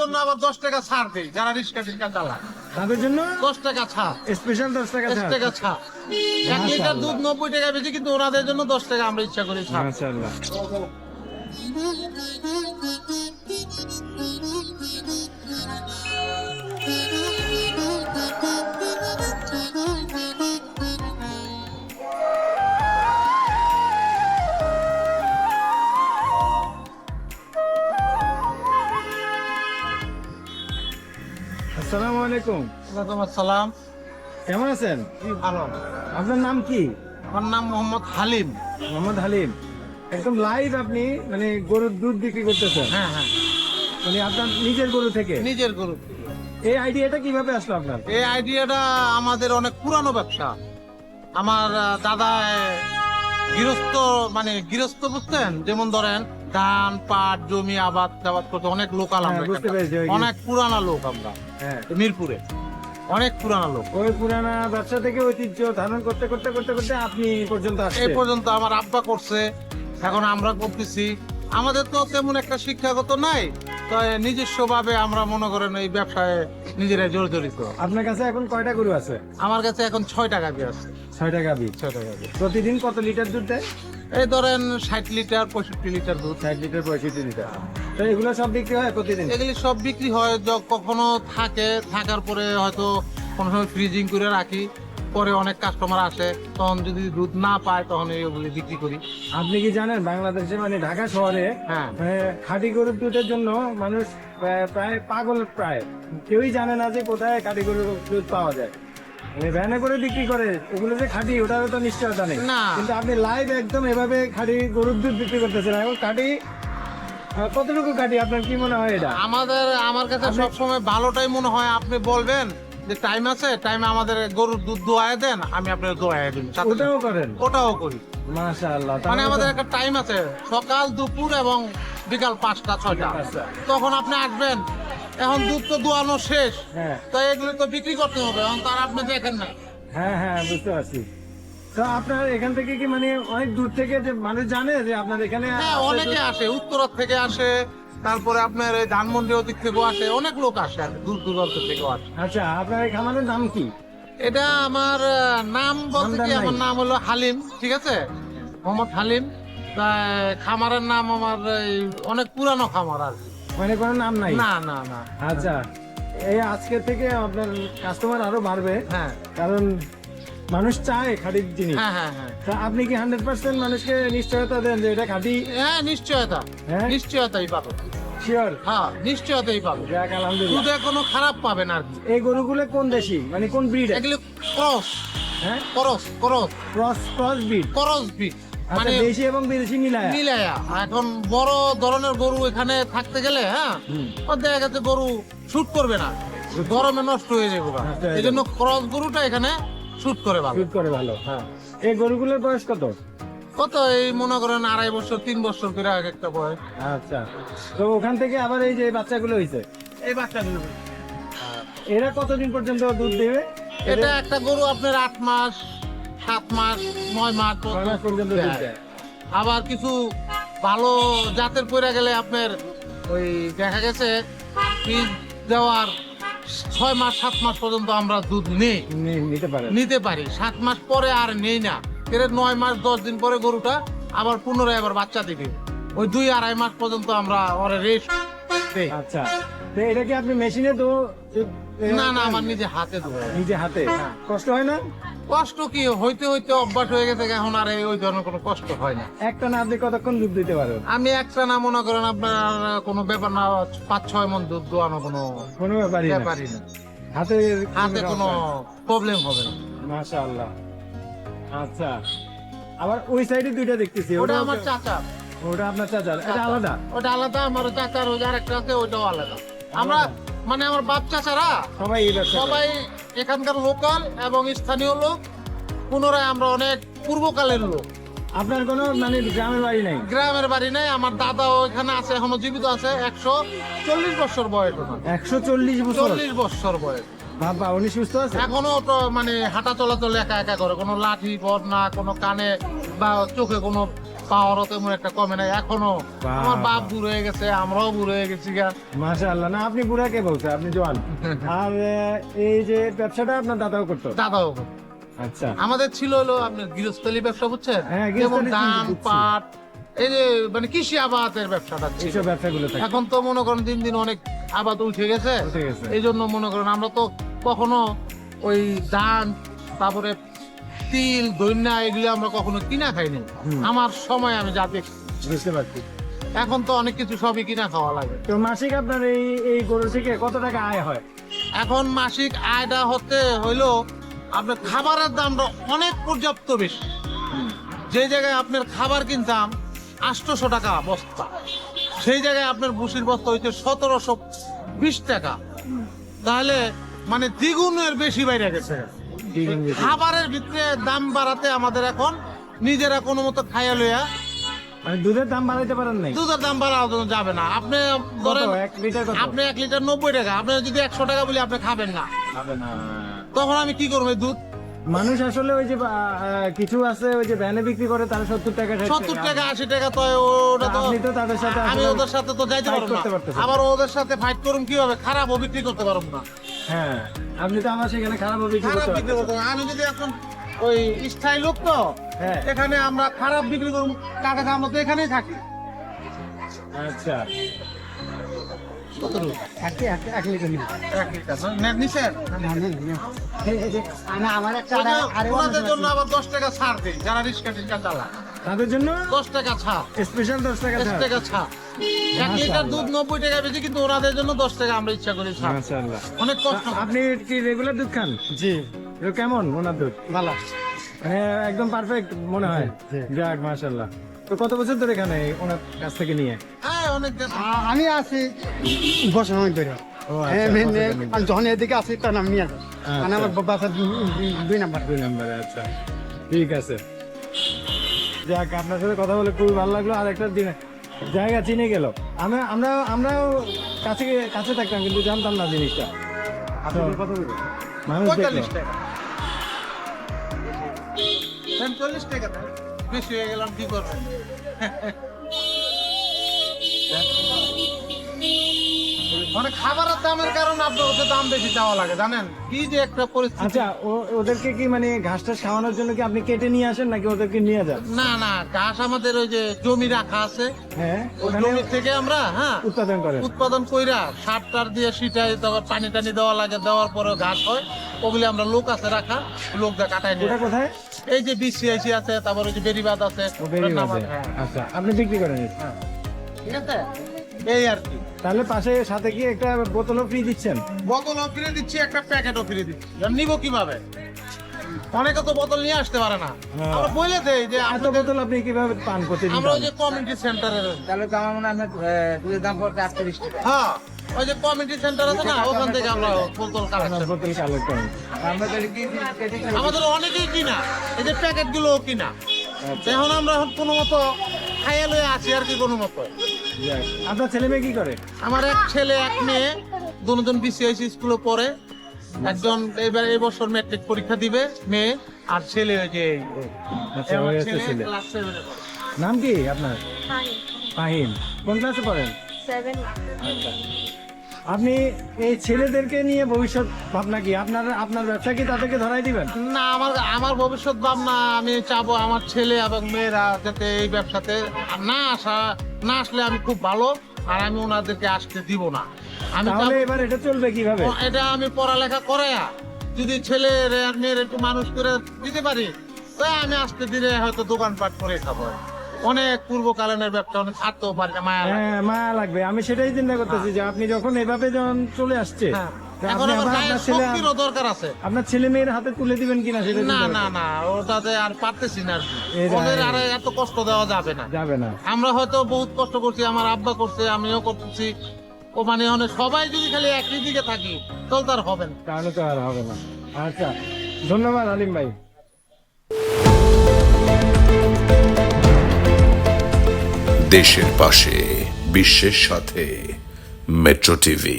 জন্য আবার দশ টাকা ছাড় দেই যারা রিক্সা টিক্সা চালায়। তাদের জন্য? দশ টাকা ছাড়। স্পেশাল দশ টাকা দশ টাকা ছাড়। এক লিটার দুধ নব্বই টাকা বেশি কিন্তু ওনাদের জন্য দশ টাকা আমরা ইচ্ছা করি ছাড়। মাশাআল্লাহ। আলাইকুম। ওয়ালাইকুম আসসালাম। কেমন আছেন? ভালো। আপনার নাম কি? আমার নাম মোহাম্মদ হালিম। মোহাম্মদ হালিম। একদম লাইভ আপনি মানে গরুর দুধ বিক্রি করতেছেন। হ্যাঁ হ্যাঁ। মানে আপনার নিজের গরু থেকে? নিজের গরু। এই আইডিয়াটা কীভাবে আসলো আপনার? এই আইডিয়াটা আমাদের অনেক পুরানো ব্যবসা। আমার দাদা গৃহস্থ মানে গৃহস্থ বুঝছেন? যেমন ধরেন ধান পাট জমি আবাদ টাবাদ করতে অনেক লোকাল হ্যাঁ, আমরা অনেক পুরানা লোক আমরা হ্যাঁ। মিরপুরে। অনেক পুরানা লোক। ওই পুরানা ব্যবসা থেকে ঐতিহ্য ধারণ করতে করতে করতে করতে আপনি পর্যন্ত এই পর্যন্ত আমার আব্বা করছে এখন আমরা করতেছি। আমাদের তো তেমন একটা শিক্ষাগত নাই তো নিজস্ব ভাবে আমরা মনে করেন এই ব্যবসায় নিজেরাই জড়িত আপনার কাছে এখন কয়টা গরু আছে? আমার কাছে এখন ছয় টাকা দিয়ে আছে। ছয়টা গাভি ছয় টাকা দিয়ে প্রতিদিন কত লিটার দুধ দেয়? এই ধরেন ষাট লিটার পঁয়ষট্টি লিটার দুধ। ষাট লিটার পঁয়ষট্টি লিটার। তো এগুলো সব বিক্রি হয় প্রতিদিন? এগুলি সব বিক্রি হয় কখনো থাকে থাকার পরে হয়তো কোনো সময় ফ্রিজিং করে রাখি। পরে অনেক কাস্টমার আসে তখন যদি দুধ না পায় তখন এইগুলি বিক্রি করি। আপনি কি জানেন বাংলাদেশে মানে ঢাকা শহরে হ্যাঁ। খাঁটি গরুর দুধের জন্য মানুষ প্রায়- পাগল প্রায়। কেউই জানে না যে কোথায় খাঁটি গরুর দুধ পাওয়া যায়। মানে ভ্যানে করে বিক্রি করে ওগুলো যে খাঁটি ওটারও তো নিশ্চয়তা নেই। কিন্তু আপনি লাইভ একদম এভাবে খাঁটি গরুর দুধ বিক্রি করতেছেন এখন খাঁটি কতটুকু খাঁটি? আপনার কি মনে হয় এটা? আমাদের আমার কাছে সবসময় ভালোটাই মনে হয় আপনি বলবেন যে টাইম আছে টাইমে আমাদের গরুর দুধ দোয়ায় দেন আমি আপনার দোয়ায় সাথে। ওটাও করেন? ওটাও করি। মাশাআল্লাহ মানে আমাদের একটা টাইম আছে সকাল দুপুর এবং বিকাল পাঁচটা ছয়টা। তখন আপনি আসবেন এখন দুধ তো দোয়ানো শেষ। হ্যাঁ। তো এগুলো তো বিক্রি করতে হবে এখন তার আপনি দেখেন না। হ্যাঁ হ্যাঁ বুঝতে পারছি। তো আপনার এখান থেকে কি মানে অনেক দূর থেকে যে মানুষ জানে যে আপনার এখানে হ্যাঁ অনেকে আসে উত্তর থেকে আসে তারপরে আপনার এই ধানমন্ডি ওদিক থেকেও আসে অনেক লোক আসে আর দূর দূরান্ত থেকেও আসে। আচ্ছা আপনার এই খামারের নাম কি? এটা আমার নাম বলতে কি আমার নাম হলো হালিম ঠিক আছে? মোহাম্মদ হালিম। তা, খামারের নাম আমার অনেক পুরানো খামার আর। মানে কোনো নাম নাই? না না না। আচ্ছা এই আজকে থেকে আপনার কাস্টমার আরও বাড়বে। হ্যাঁ। কারণ মানুষ চায় খাঁটির জিনিস। হ্যাঁ হ্যাঁ হ্যাঁ। তা আপনি কি হান্ড্রেড পার্সেন্ট মানুষকে নিশ্চয়তা দেন যে এটা খাঁটি? হ্যাঁ নিশ্চয়তা। হ্যাঁ? নিশ্চয়তাই পাবে। শিওর হ্যাঁ নিশ্চয়তাই পাবে। যাক আলহামদুলিল্লাহ। দুধে কোনো খারাপ পাবেন আর কি। এই গরুগুলো কোন দেশি? মানে কোন ব্রিড এগুলি ক্রস। হ্যাঁ? Cross cross. Cross cross breed cross bit আচ্ছা মানে দেশি এবং বিদেশি মিলায়? মিলায়া। এখন বড় ধরনের গরু এখানে থাকতে গেলে হ্যাঁ ও দেখা গেছে গরু শুট করবে না। গরমে নষ্ট হয়ে যাবে এই জন্য ক্রস গরুটা এখানে শুট করে ভালো। শুট করে ভালো হ্যাঁ। এই গরুগুলোর বয়স কত? কত? এই মনে করেন আড়াই বছর তিন বছর করে এক একটা বয়স। আচ্ছা। তো ওখান থেকে আবার এই যে বাচ্চাগুলো হয়েছে এই বাচ্চাগুলো। এরা কতদিন পর্যন্ত দুধ দেবে? এটা একটা গরু আপনার আট মাস সাত মাস নয় মাস পর্যন্ত আবার কিছু ভালো জাতের পরে গেলে আপনার ওই দেখা গেছে বীজ দেওয়ার ছয় মাস সাত মাস পর্যন্ত আমরা দুধ নেই। নিতে পারি নিতে পারি। সাত মাস পরে আর নেই না। এর নয় মাস দশ দিন পরে গরুটা আবার পুনরায় আবার বাচ্চা দিবে। ওই দুই আড়াই মাস পর্যন্ত আমরা ওরে রেস্ট দেই। আচ্ছা। তো এটা কি আপনি মেশিনে তো না না আমার নিজে হাতে ধোয়া নিজে হাতে? কষ্ট হয় না? কষ্ট কি? হইতে হইতে অভ্যাস হয়ে গেছে এখন আর এই- ওই ধরনের কোনো কষ্ট হয় না। একটা না আপনি কতক্ষণ দুধ দিতে পারেন আমি একটা না মনে করেন আপনার কোনো ব্যাপার না পাঁচ ছয় মন দুধ দোয়ানো কোনো কোনো ব্যাপারই না। ব্যাপারই না। হাতে হাতে কোনো প্রবলেম হবে না। মাশাআল্লাহ। আচ্ছা। আবার ওই সাইডে দুইটা দেখতেছি। ওটা আমার চাচা ওটা আপনার চাচার। এটা আলাদা? ওটা আলাদা আমার চাচার ওই আরেকটা আছে ওইটাও আলাদা। আমরা মানে আমার বাপ চাচারা সবাই। সবাই এখানকার লোকাল এবং স্থানীয় লোক। পুনরায় আমরা অনেক পূর্বকালের লোক। আপনার কোনো মানে গ্রামের বাড়ি নাই? গ্রামের বাড়ি নেই আমার দাদা ওইখানে আছে এখনও জীবিত আছে একশো চল্লিশ বছর বয়স একশো চল্লিশ বছর? চল্লিশ বছর বয়স। বাবা উনি সুস্থ আছে? এখনও তো মানে হাঁটা চলাচল একা একা করে কোনো লাঠি পথ না কোনো কানে বা চোখে কোনো পাওয়ারও তেমন একটা কমে নাই এখনও। আমার বাপ বাহ। বুড়ো হয়ে গেছে আমরাও বুড়ো হয়ে গেছি গা। মাশাআল্লাহ। না আপনি বুড়া কে বলছে আপনি জোয়ান। আর এই যে ব্যবসাটা আপনার দাদাও করতো? দাদাও আচ্ছা। আমাদের ছিল হলো আপনার গৃহস্থলী ব্যবসা বুঝছেন? হ্যাঁ, যেমন গৃহস্থলী ধান বুঝছি। পাট এই যে মানে কৃষি আবাদের ব্যবসাটা ছিল। এইসব ব্যবসাগুলো থাকে। এখন তো মনে করেন দিন দিন অনেক আবাদ উঠে গেছে। উঠে গেছে। এই জন্য মনে করেন আমরা তো কখনো ওই ধান তারপরে তিল দৈন্যা এগুলো আমরা কখনো কিনা খাইনি। হুম। আমার সময় আমি যা দেখছি বুঝতে পারছি। এখন তো অনেক কিছু সবই কিনা খাওয়া লাগে। তো মাসিক আপনার এই এই গরু থেকে কত টাকা আয় হয়? এখন মাসিক আয়টা হতে হইল আপনার খাবারের দামটা অনেক পর্যাপ্ত বেশি। যে জায়গায় আপনার খাবার কিনতাম আটশোশো টাকা বস্তা। সেই জায়গায় আপনার ভুসির বস্তা হইতে সতেরোশো বিশ টাকা। তাহলে মানে দ্বিগুণের বেশি বাইরে গেছে। খাবারের ভিতরে দাম বাড়াতে আমাদের এখন নিজেরা কোনো মতো খাইয়া লইয়া মানে দুধের দাম বাড়াইতে পারেন নাই? দুধের দাম বাড়ানো যাবে না। আপনি ধরেন আপনি এক লিটার নব্বই টাকা আপনি যদি একশো টাকা বলি আপনি খাবেন না। হবে না। তখন আমি কি করব দুধ? মানুষ আসলে ওই যে কিছু আছে ওই যে ভ্যানে বিক্রি করে তারা সত্তর টাকা সত্তর টাকা। আশি টাকা তো ওটা তো তাদের সাথে আমি ওদের সাথে তো যাইতে পারব না। আবার ওদের সাথে ফাইট করুন কীভাবে? খারাপ ও বিক্রি করতে পারব না। হ্যাঁ আপনি তো আমার সেখানে খারাপ বিক্রি করতে বিক্রি করতে পারব আমি যদি এখন ওই স্থায়ী লোক তো হ্যাঁ। এখানে আমরা খারাপ বিক্রি করব টাকা আমরা তো এখানেই থাকি। আচ্ছা। এক লিটার দুধ কিন্তু ওনাদের জন্য দশ টাকা আমরা ইচ্ছা অনেক কষ্ট আপনি কি রেগুলার দুধ খান জি কেমন ওনার দুধ ভালো একদম পারফেক্ট মনে হয় যাক মাশাআল্লাহ। তো কত বছর ধরে এখানে ওনার কাছ থেকে নিয়ে? হ্যাঁ আমি আছি বছর অনেক ধরে। হ্যাঁ, আচ্ছা, মেন- মেন- ধরে? যখন এদিকে আসি তখন আমি নিয়ে মানে আমার বাসা দুই নাম্বার। দুই নম্বরে আচ্ছা। ঠিক আছে। যাক আপনার সাথে কথা বলে খুবই ভালো লাগল। আর একটা দিন জায়গা চিনে গেল। আমরা আমরা আমরাও কাছে কাছে থাকতাম কিন্তু জানতাম না জিনিসটা। মানুষ টাকা। হয়ে গেলাম কি করবেন মানে খাবারের দামের কারণে দাম বেশি দেওয়া লাগে জানেন? কি যে একটা পরিস্থিতি। আচ্ছা ওদেরকে কি মানে ঘাস টাস খাওয়ানোর জন্য কি আপনি কেটে নিয়ে আসেন নাকি ওদেরকে নিয়ে যান? না না ঘাস আমাদের ওই যে জমি রাখা আছে হ্যাঁ ওই জমি থেকে আমরা হ্যাঁ উৎপাদন করেন। উৎপাদন কইরা সার টার দিয়ে সিটাই তারপর পানি টানি দেওয়া লাগে দেওয়ার পরে ঘাস হয়। ওগুলি আমরা লোক আছে রাখা। লোক যা কাটাই নিয়ে। কোথায়? এই যে বিসিআইসি আছে তারপর ওই যে বেরিবাদ আছে হ্যাঁ। আচ্ছা আপনি বিক্রি করেন ঠিক আছে? এই আর কি। তাহলে পাশে সাথে কি একটা বোতলও ফ্রি দিচ্ছেন? বোতলও ফ্রি দিচ্ছি একটা প্যাকেটও ফ্রি দিচ্ছি। নিবো কীভাবে? অনেকে তো বোতল নিয়ে আসতে পারে না। হ্যাঁ। আমরা বলে দেই যে এত বোতল আপনি কীভাবে পান করতে আমরা ওই যে কমিউনিটি সেন্টারের তাহলে তো আমার মনে হয় দুধের দাম পড়তে আটত্রিশ টাকা। হ্যাঁ ওই যে কমিউনিটি সেন্টার আছে না ওখান থেকে আমরা বোতল কালেকশন বোতল কালেক্ট করেন। আমরা তাহলে কি আমাদের অনেকেই কিনা এই যে প্যাকেটগুলো কিনা এখন আমরা এখন কোনো মতো খাইয়া লয়ে আছি আর কি কোনো মতো। আপনার ছেলে মেয়ে কি করে? আমার এক ছেলে এক মেয়ে দুজন বিসিআইসি স্কুলে পড়ে। একজন এবার এই বছর ম্যাট্রিক পরীক্ষা দিবে মেয়ে আর ছেলে ওই যে আচ্ছা ওই ছেলে। নাম কি আপনার? ফাহিম। কোন ক্লাসে পড়েন? আপনি এই ছেলেদেরকে নিয়ে ভবিষ্যৎ ভাবনা কি? আপনার আপনার ব্যবসা কি তাদেরকে ধরাই দিবেন? না আমার আমার ভবিষ্যৎ ভাবনা আমি চাবো আমার ছেলে এবং মেয়েরা যাতে এই ব্যবসাতে না আসা না আসলে আমি খুব ভালো আর আমি ওনাদেরকে আসতে দিব না। আমি তাহলে এবার এটা চলবে কীভাবে? এটা আমি পড়ালেখা যদি ছেলে মেয়ের একটু মানুষ করে দিতে পারি তো আমি আসতে হয়তো দোকানপাট করে খাব। অনেক পূর্বকালীনের ব্যবসা অনেক ছাড়তেও পারি না মায়া হ্যাঁ মায়া লাগবে। আমি সেটাই চিন্তা করতেছি যে আপনি যখন এভাবে যখন চলে আসছে হ্যাঁ। আপনার ছেলে মেয়ের হাতে তুলে দিবেন কিনা সেটা না না না ওটাতে আর পারতেছি না ওদের আর এত কষ্ট দেওয়া যাবে না। যাবে না। আমরা হয়তো বহুত কষ্ট করছি আমার আব্বা করছে আমিও করতেছি। ও মানে অনেক সবাই যদি খালি একই দিকে থাকি তাহলে তার হবে না। তাহলে তো আর হবে না। আচ্ছা ধন্যবাদ আলিম ভাই। দেশের পাশে বিশ্বের সাথে মেট্রো টিভি।